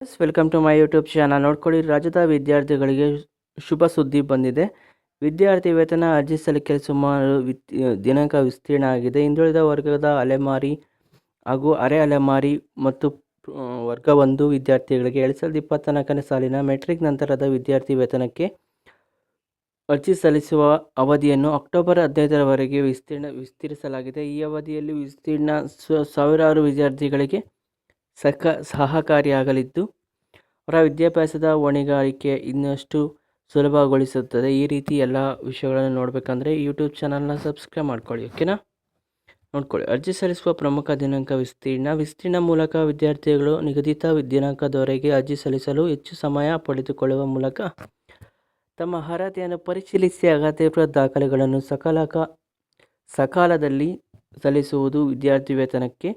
Welcome to my YouTube channel ನೋಡ್ಕೊಳ್ಳಿ ರಾಜ್ಯದ ವಿದ್ಯಾರ್ಥಿಗಳಿಗೆ ಶುಭ ಸುದ್ದಿ ಬಂದಿದೆ. ವಿದ್ಯಾರ್ಥಿ ವೇತನ ಅರ್ಜಿ ಸಲ್ಲಿಕೆಯಲ್ಲಿ ಸುಮಾರು ದಿನಾಂಕ ವಿಸ್ತೀರ್ಣ ಆಗಿದೆ. ಹಿಂದುಳಿದ ವರ್ಗದ ಅಲೆಮಾರಿ ಹಾಗೂ ಅರೆ ಅಲೆಮಾರಿ ಮತ್ತು ವರ್ಗ ಒಂದು ವಿದ್ಯಾರ್ಥಿಗಳಿಗೆ ಎರಡು ಸಾವಿರದ ಇಪ್ಪತ್ತ್ನಾಲ್ಕನೇ ಸಾಲಿನ ಮೆಟ್ರಿಕ್ ನಂತರದ ವಿದ್ಯಾರ್ಥಿ ವೇತನಕ್ಕೆ ಅರ್ಜಿ ಸಲ್ಲಿಸುವ ಅವಧಿಯನ್ನು ಅಕ್ಟೋಬರ್ ಹದಿನೈದರವರೆಗೆ ವಿಸ್ತೀರ್ಣ, ವಿಸ್ತರಿಸಲಾಗಿದೆ. ಈ ಅವಧಿಯಲ್ಲಿ ವಿಸ್ತೀರ್ಣ ಸಾವಿರಾರು ವಿದ್ಯಾರ್ಥಿಗಳಿಗೆ ಸಕ ಸಹಕಾರಿಯಾಗಲಿದ್ದು, ಅವರ ವಿದ್ಯಾಭ್ಯಾಸದ ಹೊಣೆಗಾರಿಕೆ ಇನ್ನಷ್ಟು ಸುಲಭಗೊಳಿಸುತ್ತದೆ. ಈ ರೀತಿ ಎಲ್ಲ ವಿಷಯಗಳನ್ನು ನೋಡಬೇಕಂದ್ರೆ ಯೂಟ್ಯೂಬ್ ಚಾನಲ್ನ ಸಬ್ಸ್ಕ್ರೈಬ್ ಮಾಡ್ಕೊಳ್ಳಿ ಓಕೆನಾ ನೋಡ್ಕೊಳ್ಳಿ. ಅರ್ಜಿ ಸಲ್ಲಿಸುವ ಪ್ರಮುಖ ದಿನಾಂಕ ವಿಸ್ತೀರ್ಣ. ವಿಸ್ತೀರ್ಣ ಮೂಲಕ ವಿದ್ಯಾರ್ಥಿಗಳು ನಿಗದಿತ ದಿನಾಂಕದವರೆಗೆ ಅರ್ಜಿ ಸಲ್ಲಿಸಲು ಹೆಚ್ಚು ಸಮಯ ಪಡೆದುಕೊಳ್ಳುವ ಮೂಲಕ ತಮ್ಮ ಅರ್ಹತೆಯನ್ನು ಪರಿಶೀಲಿಸಿ ಅಗತ್ಯ ದಾಖಲೆಗಳನ್ನು ಸಕಾಲಕ, ಸಕಾಲದಲ್ಲಿ ಸಲ್ಲಿಸುವುದು ವಿದ್ಯಾರ್ಥಿ ವೇತನಕ್ಕೆ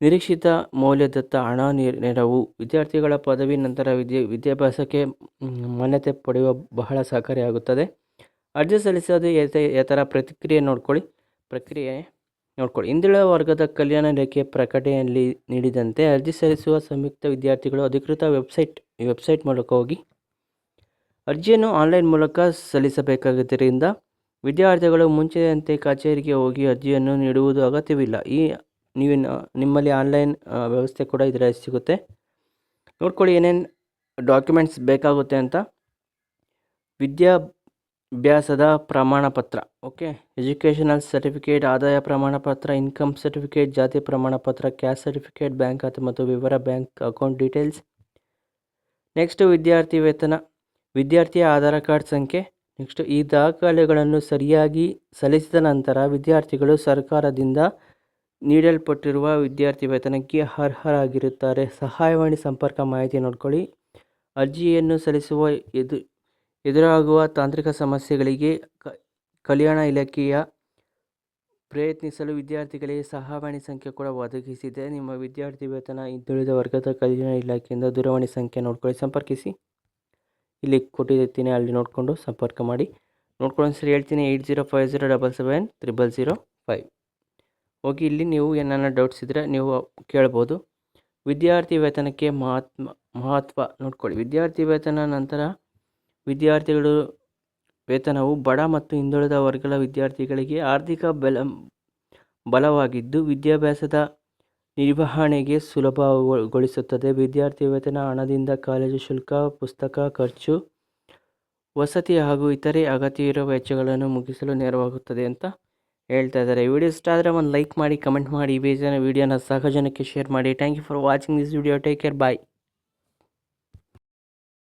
ನಿರೀಕ್ಷಿತ ಮೌಲ್ಯದತ್ತ ಹಣ ನೆರವು. ವಿದ್ಯಾರ್ಥಿಗಳ ಪದವಿ ನಂತರ ವಿದ್ಯೆ, ವಿದ್ಯಾಭ್ಯಾಸಕ್ಕೆ ಮಾನ್ಯತೆ ಪಡೆಯುವ ಬಹಳ ಸಹಕಾರಿಯಾಗುತ್ತದೆ ಅರ್ಜಿ ಸಲ್ಲಿಸೋದು ಯಥರ ಪ್ರತಿಕ್ರಿಯೆ ನೋಡ್ಕೊಳ್ಳಿ. ಪ್ರಕ್ರಿಯೆ ನೋಡ್ಕೊಳ್ಳಿ. ಹಿಂದುಳಿದ ವರ್ಗದ ಕಲ್ಯಾಣ ಇಲಾಖೆ ಪ್ರಕಟಣೆಯಲ್ಲಿ ನೀಡಿದಂತೆ ಅರ್ಜಿ ಸಲ್ಲಿಸುವ ಸಂಯುಕ್ತ ವಿದ್ಯಾರ್ಥಿಗಳು ಅಧಿಕೃತ ವೆಬ್ಸೈಟ್ ವೆಬ್ಸೈಟ್ ಮೂಲಕ ಹೋಗಿ ಅರ್ಜಿಯನ್ನು ಆನ್ಲೈನ್ ಮೂಲಕ ಸಲ್ಲಿಸಬೇಕಾಗಿದ್ದರಿಂದ ವಿದ್ಯಾರ್ಥಿಗಳು ಮುಂಚೆಯಂತೆ ಕಚೇರಿಗೆ ಹೋಗಿ ಅರ್ಜಿಯನ್ನು ನೀಡುವುದು ಅಗತ್ಯವಿಲ್ಲ. ಈ ನೀವು ನಿಮ್ಮಲ್ಲಿ ಆನ್ಲೈನ್ ವ್ಯವಸ್ಥೆ ಕೂಡ ಇದರಲ್ಲಿ ಸಿಗುತ್ತೆ. ನೋಡ್ಕೊಳ್ಳಿ ಏನೇನು ಡಾಕ್ಯುಮೆಂಟ್ಸ್ ಬೇಕಾಗುತ್ತೆ ಅಂತ. ವಿದ್ಯಾಭ್ಯಾಸದ ಪ್ರಮಾಣ ಪತ್ರ ಓಕೆ? ಎಜುಕೇಷನಲ್ ಸರ್ಟಿಫಿಕೇಟ್, ಆದಾಯ ಪ್ರಮಾಣ ಪತ್ರ ಇನ್ಕಮ್ ಸರ್ಟಿಫಿಕೇಟ್, ಜಾತಿ ಪ್ರಮಾಣ ಪತ್ರ ಕ್ಯಾಸ್ಟ್ ಸರ್ಟಿಫಿಕೇಟ್, ಬ್ಯಾಂಕ್ ಖಾತೆ ಮತ್ತು ವಿವರ ಬ್ಯಾಂಕ್ ಅಕೌಂಟ್ ಡೀಟೇಲ್ಸ್. ನೆಕ್ಸ್ಟ್ ವಿದ್ಯಾರ್ಥಿ ವೇತನ, ವಿದ್ಯಾರ್ಥಿಯ ಆಧಾರ್ ಕಾರ್ಡ್ ಸಂಖ್ಯೆ. ನೆಕ್ಸ್ಟ್ ಈ ದಾಖಲೆಗಳನ್ನು ಸರಿಯಾಗಿ ಸಲ್ಲಿಸಿದ ನಂತರ ವಿದ್ಯಾರ್ಥಿಗಳು ಸರ್ಕಾರದಿಂದ ನೀಡಲ್ಪಟ್ಟಿರುವ ವಿದ್ಯಾರ್ಥಿ ವೇತನಕ್ಕೆ ಅರ್ಹರಾಗಿರುತ್ತಾರೆ. ಸಹಾಯವಾಣಿ ಸಂಪರ್ಕ ಮಾಹಿತಿ ನೋಡ್ಕೊಳ್ಳಿ. ಅರ್ಜಿಯನ್ನು ಸಲ್ಲಿಸುವ ಎದು, ಎದುರಾಗುವ ತಾಂತ್ರಿಕ ಸಮಸ್ಯೆಗಳಿಗೆ ಕಲ್ಯಾಣ ಇಲಾಖೆಯ ಪ್ರಯತ್ನಿಸಲು ವಿದ್ಯಾರ್ಥಿಗಳಿಗೆ ಸಹಾಯವಾಣಿ ಸಂಖ್ಯೆ ಕೂಡ ಒದಗಿಸಿದೆ. ನಿಮ್ಮ ವಿದ್ಯಾರ್ಥಿ ವೇತನ ಹಿಂದುಳಿದ ವರ್ಗದ ಕಲ್ಯಾಣ ಇಲಾಖೆಯಿಂದ ದೂರವಾಣಿ ಸಂಖ್ಯೆ ನೋಡ್ಕೊಳ್ಳಿ. ಸಂಪರ್ಕಿಸಿ. ಇಲ್ಲಿ ಕೊಟ್ಟಿರ್ತೀನಿ ಅಲ್ಲಿ ನೋಡಿಕೊಂಡು ಸಂಪರ್ಕ ಮಾಡಿ. ನೋಡ್ಕೊಂಡು ಸರಿ, ಹೇಳ್ತೀನಿ eight zero five zero double seven triple zero five. ಹೋಗಿ ಇಲ್ಲಿ ನೀವು ಏನನ್ನ ಡೌಟ್ಸ್ ಇದ್ದರೆ ನೀವು ಕೇಳ್ಬೋದು. ವಿದ್ಯಾರ್ಥಿ ವೇತನಕ್ಕೆ ಮಹಾತ್ಮ, ಮಹತ್ವ ನೋಡ್ಕೊಳ್ಳಿ. ವಿದ್ಯಾರ್ಥಿ ವೇತನ ನಂತರ ವಿದ್ಯಾರ್ಥಿಗಳು ವೇತನವು ಬಡ ಮತ್ತು ಹಿಂದುಳಿದ ವರ್ಗದ ವಿದ್ಯಾರ್ಥಿಗಳಿಗೆ ಆರ್ಥಿಕ ಬಲ, ಬಲವಾಗಿದ್ದು ವಿದ್ಯಾಭ್ಯಾಸದ ನಿರ್ವಹಣೆಗೆ ಸುಲಭಗೊಳಿಸುತ್ತದೆ. ವಿದ್ಯಾರ್ಥಿ ವೇತನ ಹಣದಿಂದ ಕಾಲೇಜು ಶುಲ್ಕ, ಪುಸ್ತಕ ಖರ್ಚು, ವಸತಿ ಹಾಗೂ ಇತರೆ ಅಗತ್ಯ ಇರುವ ವೆಚ್ಚಗಳನ್ನು ಮುಗಿಸಲು ನೆರವಾಗುತ್ತದೆ ಅಂತ ಹೇಳ್ತಾ ಇದ್ದಾರೆ. ವಿಡಿಯೋ ಇಷ್ಟ ಆದರೆ ಒಂದು ಲೈಕ್ ಮಾಡಿ, ಕಮೆಂಟ್ ಮಾಡಿ. ಈ ಬೇಜಾನ, ವಿಡಿಯೋನ ಜನಕ್ಕೆ ಶೇರ್ ಮಾಡಿ. Thank you for watching this video take care bye